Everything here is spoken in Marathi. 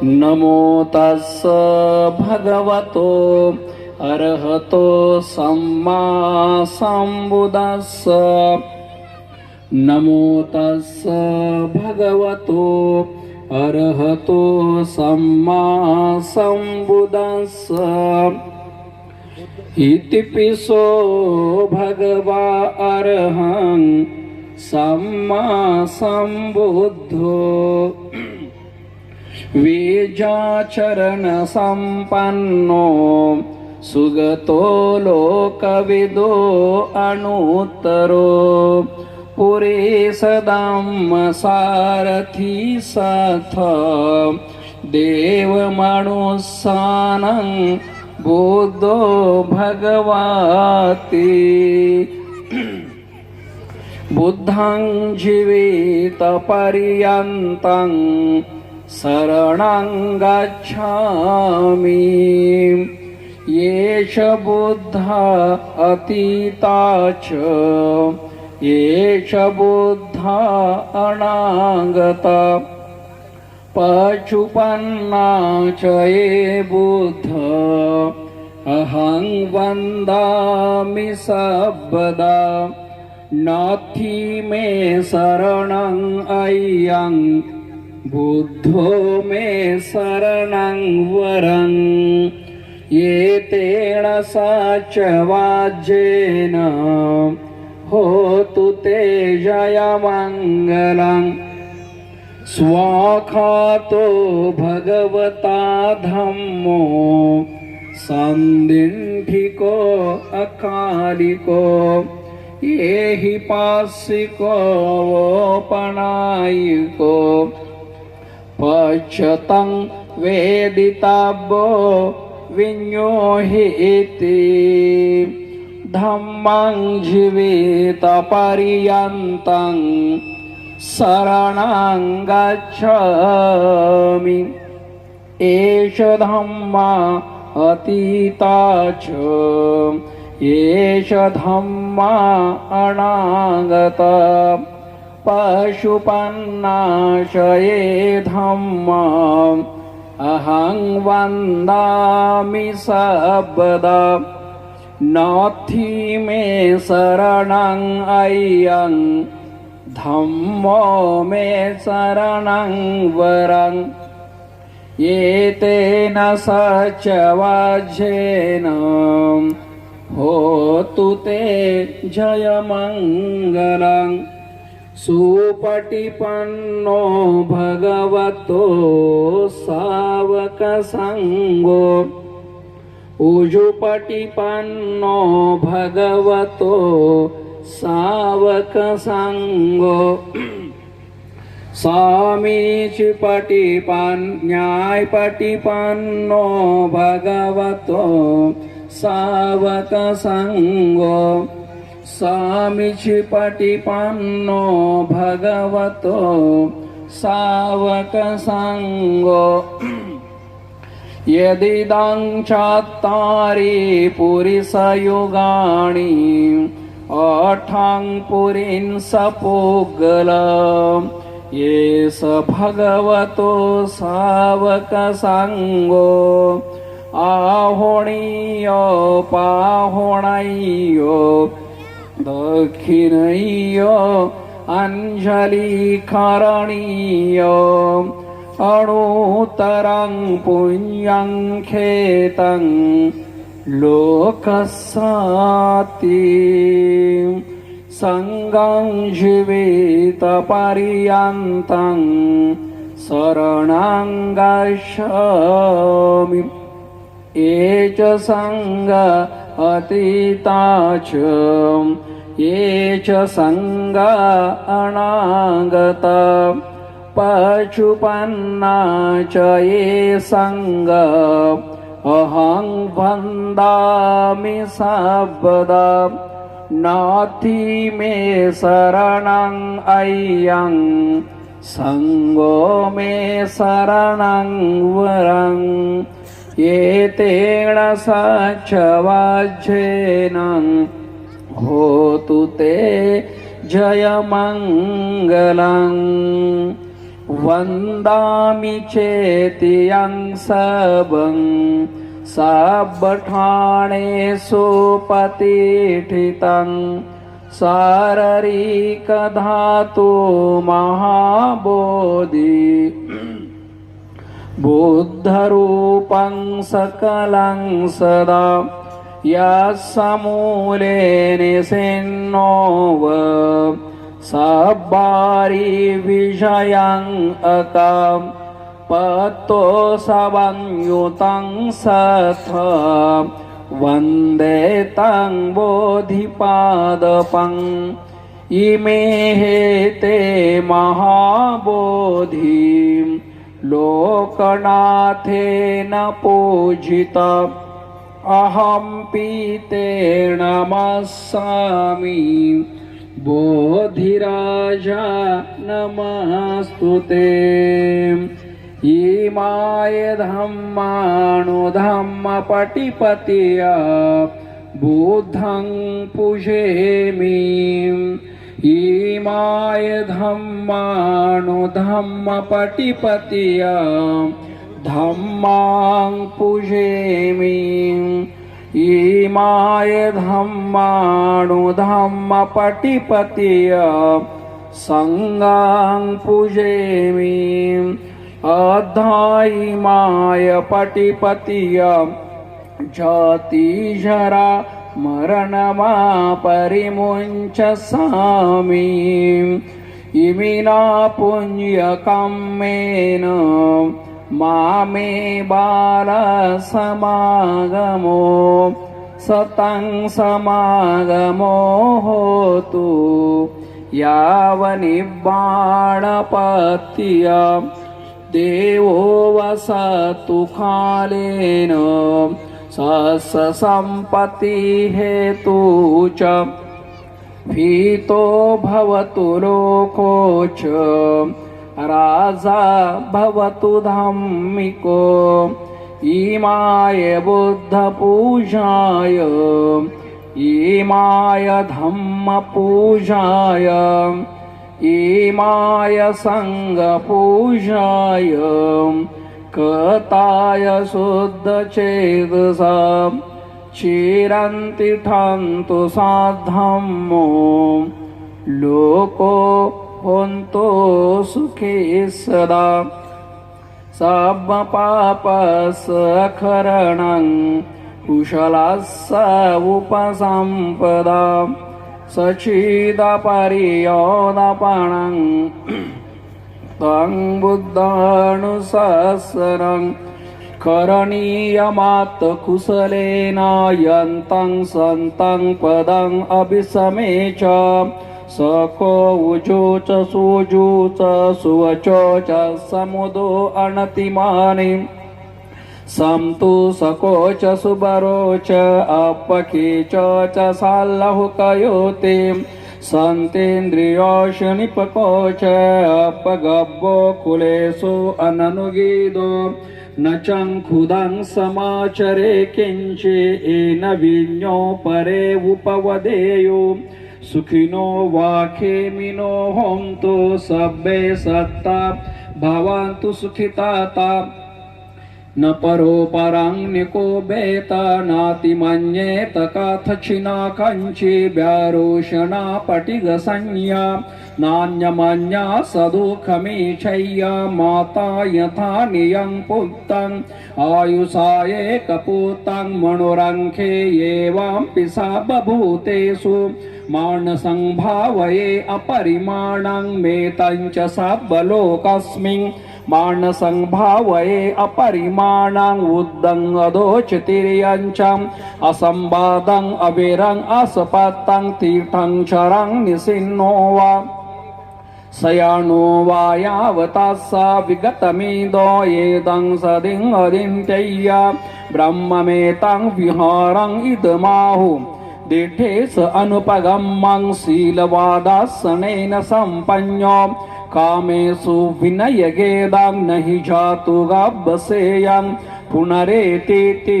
නමෝ තස්ස භගවතෝ අරහතෝ සම්මා සම්බුදස්ස නමෝ තස්ස භගවතෝ අරහතෝ සම්මා සම්බුදස්ස ඉතිපිසෝ භගවා අරහං සම්මා සම්බුද්ධෝ बीजाचरणसम्पन्नो सुगतो लोकविदो अणुत्तरो पुरे सदां सारथी साथ। देवमनुसानं बुद्धो भगवाति। बुद्धं जीवितपर्यन्तं शरणं गच्छामि येष बुद्धा अतीता च। येष बुद्धा अनागता। पशुपन्ना च ये बुद्ध। अहं वन्दामि सर्वदा। नाथि मे शरणं अय्यं बुद्धो मे शरणं वरं। एतेन च वाज्येन होतु ते जयमङ्गलम् स्वाखातो भगवता धम्मो। सन्दिण्ठिको अकालिको। ये हि पासिको वोपणायिको पश्यतं वेदिताब्बो विन्योहिति इति धम्मं जीवितपर्यन्तं शरणं गच्छामि। एष धम्मा अतीता च। एष धम्मा अनागता। पशुपन्नाशये धम्मा अहं वन्दामि सर्वदा। नाथि मे शरणं अय्यं धम्मो मे शरणं वरं। एतेन सच वाज्येन होतु ते जयमङ्गलम् सुपटिपन्नो भगवतो सावकसङ्गो उजुपटिपन्नो भगवतो सावकसङ्गो स्वामीचिपटिपन् न्यायपटिपन्नो भगवतो सावकसङ्गो स्वामिचिपटिपन्नो भगवतो सावकसङ्गो यदिदं चात्तारि पुरिसयुगाणि अठां पुरीं सपोगल। ये स भगवतो सावकसङ्गो आहोणीय पाहोणय्यो দক্ষিণীয় অঞ্জলি করণীয় অণুতরং পুণ্যং খেতং লোকসাতি। সঙ্গং জীবিত পরিয়ন্তং শরণং গচ্ছামি। এ চ अतीता च ये च सङ्ग अनागता। पशुपन्ना च ये सङ्ग। अहं वन्दामि सर्वदा। नाथि मे शरणं अय्यं। सङ्गो मे शरणं वरम् एतेन सच होतु ते जयमङ्गलम् वन्दामि चेतियं सबं. सबठाणे सुपतिठितं शाररिकधातु महाबोधि। बुद्धरूपं सकलं सदा यः समूले निषेन्नो व स वारिविषयं अक पतो सवयुतं सथ। वन्दे तं बोधिपादपं इमेते महाबोधिम् लोकनाथेन पूजिता अहं पीतेण नमस्सामि बोधिराजा नमस्तु ते। इमाय धम्मानुधम्मपटिपतिया बुद्धं पुषेमि इमाय धम्मानुधम्मपटिपतिया धम्मां पुषेमि इमाय पटिपतिय सङ्गां पूजेमि। अधायिमाय पटिपतिया जातिजरा मरणमा परिमुञ्च सामि इमिना पुण्यकम्मेन मामे बालसमागमो सतं समागमो होतु। यावनिर्बाणपत्या देवो वसतु कालेन सस्सम्पत्ति हेतु च भीतो भवतु लोकोच राजा भवतु धम्मिको। इमाय बुद्धपूजाय। इमाय धम्मपूजाय। इमाय सङ्गपूजाय कताय शुद्ध शुद्धचेतसा चिरन्ति ठन्तु साधम्मो लोको हन्तो सुखी सदा सबपापसखरणं कुशलस्य उपसम्पदा सचिदपर्योदपणं तं बुद्धानुशासनं करणीयमात् कुशलेन यन्तं सन्तं पदम् अभिसमे च सको उजो च सुजो च सुवचो च समुदो अणतिमानि संतु सको च सुबरो च अपके च च साल्लहुकयोते सन्तेन्द्रियोषनिपको च अपगब्बो कुलेषु अननुगीदो न चङ्खुदं समाचरे किञ्चे येन विज्ञो परे उपवदेयो सुखिनो वाखेमिनो होन्तु सब्बे सत्ता भवन्तु सुखिताता न परो पराङ्निको बेत नातिमन्येत कथचिना कञ्चि व्यारोषणा पटिगसंज्ञा नान्यमन्या सदुःखमीचय्या माता यथा नियं पुत्तम् आयुषाये कपूतं मणुरङ्खे एवं पिसा बभूतेषु मानसङ्भावये अपरिमाणं मेतं च सब्बलोकस्मिन् मानसंभावये अपरिमाणं उद्दं अधोचितिर्यञ्चम् असम्बादं अविरं असपत्तं तीर्थं चरं निसिन्नो वा। सयाणो वा यावता सा विगतमिदो येदं सदिं अदिन्त्यय्या ब्रह्ममेतं विहारं इदमाहु। स अनुपगमं शीलवादासनेन सम्पन्नो। कामेषु विनयगेदां न हि जातु गब्बसेयं पुनरेतीति।